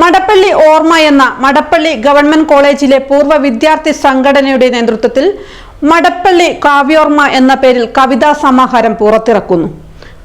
മടപ്പള്ളി ഓർമ്മ എന്ന മടപ്പള്ളി ഗവൺമെന്റ് കോളേജിലെ പൂർവ വിദ്യാർത്ഥി സംഘടനയുടെ നേതൃത്വത്തിൽ മടപ്പള്ളി കാവ്യോർമ്മ എന്ന പേരിൽ കവിതാ സമാഹാരം പുറത്തിറക്കുന്നു.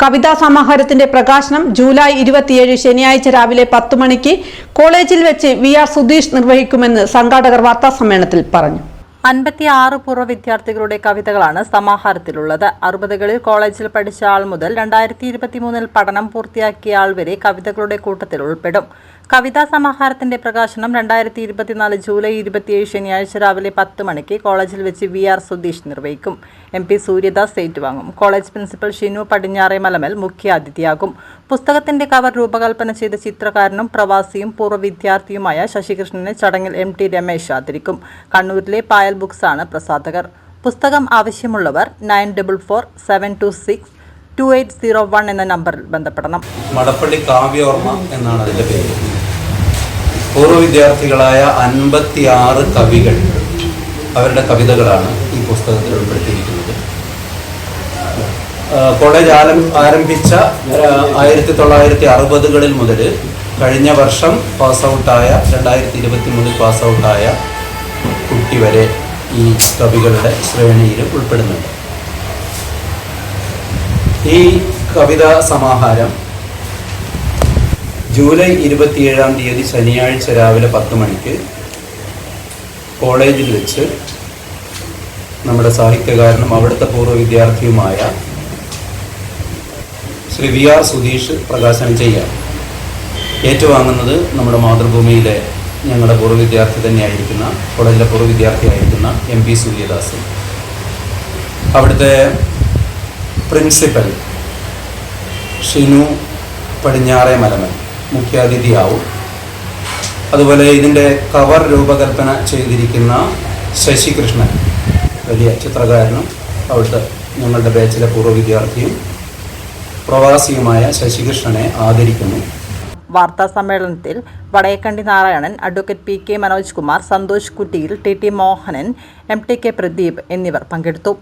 കവിതാ സമാഹാരത്തിന്റെ പ്രകാശനം ജൂലൈ ഇരുപത്തിയേഴ് ശനിയാഴ്ച രാവിലെ പത്ത് മണിക്ക് കോളേജിൽ വെച്ച് വി ആർ സുധീഷ് നിർവഹിക്കുമെന്ന് സംഘാടകർ വാർത്താസമ്മേളനത്തിൽ പറഞ്ഞു. അൻപത്തിയാറ് പൂർവ വിദ്യാർത്ഥികളുടെ കവിതകളാണ് സമാഹാരത്തിലുള്ളത്. അറുപതുകളിൽ കോളേജിൽ പഠിച്ച ആൾ മുതൽ രണ്ടായിരത്തി ഇരുപത്തിമൂന്നിൽ പഠനം പൂർത്തിയാക്കിയ ആൾ വരെ കവിതകളുടെ കൂട്ടത്തിൽ ഉൾപ്പെടും. കവിതാ സമാഹാരത്തിന്റെ പ്രകാശനം രണ്ടായിരത്തി ഇരുപത്തിനാല് ജൂലൈ ഇരുപത്തിയേഴ് ശനിയാഴ്ച രാവിലെ പത്ത് മണിക്ക് കോളേജിൽ വെച്ച് വി ആർ സുധീഷ് നിർവഹിക്കും. എം പി സൂര്യദാസ് ഏറ്റുവാങ്ങും. കോളേജ് പ്രിൻസിപ്പൽ ഷിനു പടിഞ്ഞാറെ മലമൽ മുഖ്യാതിഥിയാകും. പുസ്തകത്തിന്റെ കവർ രൂപകൽപ്പന ചെയ്ത ചിത്രകാരനും പ്രവാസിയും പൂർവ വിദ്യാർത്ഥിയുമായ ശശികൃഷ്ണനെ ചടങ്ങിൽ എം ടി രമേശ് ആദരിക്കും. കണ്ണൂരിലെ പായൽ ബുക്സാണ് പ്രസാധകർ. പുസ്തകം ആവശ്യമുള്ളവർ nine double four seven two six two eight zero one എന്ന നമ്പറിൽ ബന്ധപ്പെടണം. മടപ്പള്ളി കാവ്യോർമ്മ എന്നാണ് അതിന്റെ പേര്. പൂർവ വിദ്യാർത്ഥികളായ അൻപത്തി ആറ് കവികൾ അവരുടെ കവിതകളാണ് ഈ പുസ്തകത്തിൽ ഉൾപ്പെടുത്തിയിരിക്കുന്നത്. കോളേജ് ആരം ആരംഭിച്ച ആയിരത്തി തൊള്ളായിരത്തി അറുപതുകളിൽ മുതൽ കഴിഞ്ഞ വർഷം പാസ് ഔട്ടായ രണ്ടായിരത്തി ഇരുപത്തി മൂന്നിൽ പാസ് ഔട്ടായ കുട്ടി വരെ ഈ കവികളുടെ ശ്രേണിയിൽ ഉൾപ്പെടുന്നുണ്ട്. ഈ കവിതാ സമാഹാരം ജൂലൈ ഇരുപത്തിയേഴാം തീയതി ശനിയാഴ്ച രാവിലെ പത്ത് മണിക്ക് കോളേജിൽ വെച്ച് നമ്മുടെ സാഹിത്യകാരനും അവിടുത്തെ പൂർവ വിദ്യാർത്ഥിയുമായ ശ്രീ വി ആർ സുധീഷ് പ്രകാശനം ചെയ്യാം. ഏറ്റുവാങ്ങുന്നത് നമ്മുടെ മാതൃഭൂമിയിലെ ഞങ്ങളുടെ പൂർവ വിദ്യാർത്ഥി തന്നെയായിരിക്കുന്ന കോളേജിലെ പൂർവ വിദ്യാർത്ഥിയായിരിക്കുന്ന എം പി സൂര്യദാസ്. അവിടുത്തെ പ്രിൻസിപ്പൽ ഷിനു പടിഞ്ഞാറെ മലമൻ മുഖ്യാതിഥിയാവും. അതുപോലെ ഇതിന്റെ കവർ രൂപകൽപ്പന ചെയ്തിരിക്കുന്ന ശശികൃഷ്ണൻ വലിയ ചിത്രകാരനും അവിടുത്തെ ഞങ്ങളുടെ ബാച്ചിലെ പൂർവ വിദ്യാർത്ഥിയും പ്രവാസിയുമായ ശശികൃഷ്ണനെ ആദരിക്കുന്നു. വാർത്താ സമ്മേളനത്തിൽ Vadayakandi Narayanan advocate P K Manoj Kumar Santosh കുട്ടിയിൽ T T Mohanan M T K Pradeep എന്നിവർ പങ്കെടുത്തു.